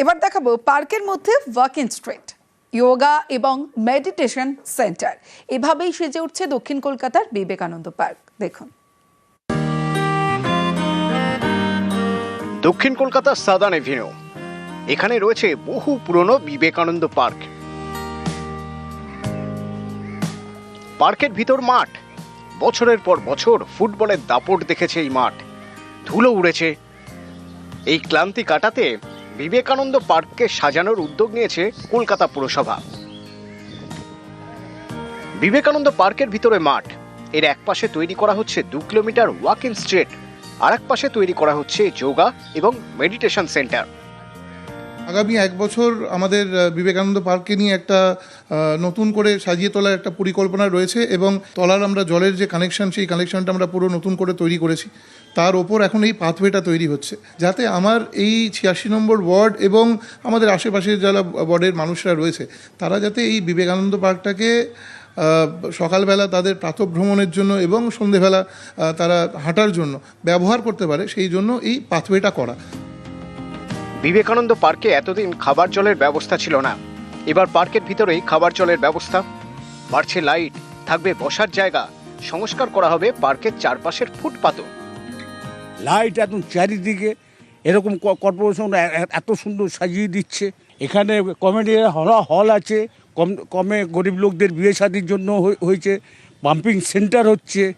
এবার দেখাবো পার্কের মধ্যে ওয়াকিং স্ট্রিট যোগা এবং মেডিটেশন সেন্টার এভাবেই সেজে উঠছে দক্ষিণ কলকাতার বিবেকানন্দ পার্ক। দেখুন। দক্ষিণ কলকাতার সাদান এভিনিউ এখানে রয়েছে বহু পুরনো বিবেকানন্দ পার্ক। পার্কের ভিতর মাঠ, বছরের পর বছর ফুটবলের দাপট দেখেছে এই মাঠ। ধুলো উড়েছে। এই ক্লান্তি কাটাতে বিবেকানন্দ পার্ককে সাজানোর উদ্যোগ নিয়েছে কলকাতা পুরসভা। বিবেকানন্দ পার্কের ভিতরে মাঠ। এর এক পাশে তৈরি করা হচ্ছে দু কিলোমিটার ওয়াক ইন স্ট্রেট আর এক পাশে তৈরি করা হচ্ছে যোগা এবং মেডিটেশন সেন্টার আগামী এক বছর আমাদের বিবেকানন্দ পার্ককে নিয়ে একটা নতুন করে সাজিয়ে তোলার একটা পরিকল্পনা রয়েছে এবং তলার আমরা জলের যে কানেকশন সেই কানেকশনটা আমরা পুরো নতুন করে তৈরি করেছি। তার ওপর এখন এই পাথওয়েটা তৈরি হচ্ছে। যাতে আমার এই ছিয়াশি নম্বর ওয়ার্ড এবং আমাদের আশেপাশের যারা ওয়ার্ডের মানুষরা রয়েছে, তারা যাতে এই বিবেকানন্দ পার্কটাকে সকালবেলা তাদের প্রাতভ্রমণের জন্য এবং সন্ধেবেলা তারা হাঁটার জন্য ব্যবহার করতে পারে, সেই জন্য এই পাথওয়েটা করা। বিবেকানন্দ পার্কে এতদিন খাবার জলের ব্যবস্থা ছিল না। এবার পার্কের ভিতরেই খাবার জলের ব্যবস্থা। বাড়ছে লাইট, থাকবে বসার জায়গা। সংস্কার করা হবে পার্কের চারপাশের ফুটপাতও লাইট একদম চারিদিকে, এরকম কর্পোরেশন এত সুন্দর সাজিয়ে দিচ্ছে। এখানে কমেডি হল হল আছে। কম কমে গরিব লোকদের বিয়ে শাদির জন্য হয়ে- হয়েছে। পাম্পিং সেন্টার হচ্ছে।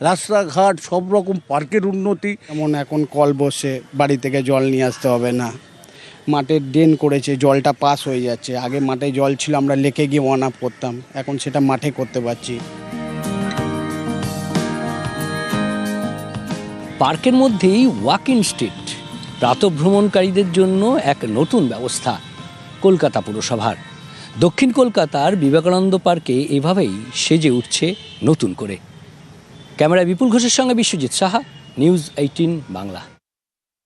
রাস্তাঘাট সব রকম পার্কের উন্নতি। যেমন এখন কল বসে বাড়ি থেকে জল নিয়ে আসতে হবে না। মাঠের ড্রেন করেছে জলটা পাস হয়ে যাচ্ছে। আগে মাঠে জল ছিল আমরা লেকে গিয়ে ওয়ান আপ করতাম। এখন সেটা মাঠে করতে পারছি। পার্কের মধ্যেই ওয়াকিং স্ট্রিট প্রাতভ্রমণকারীদের জন্য এক নতুন ব্যবস্থা কলকাতা পুরসভার। দক্ষিণ কলকাতার বিবেকানন্দ পার্কে এভাবেই সেজে উঠছে নতুন করে। ক্যামেরায় বিপুল ঘোষের সঙ্গে বিশ্বজিৎ সাহা নিউজ এইটিন বাংলা।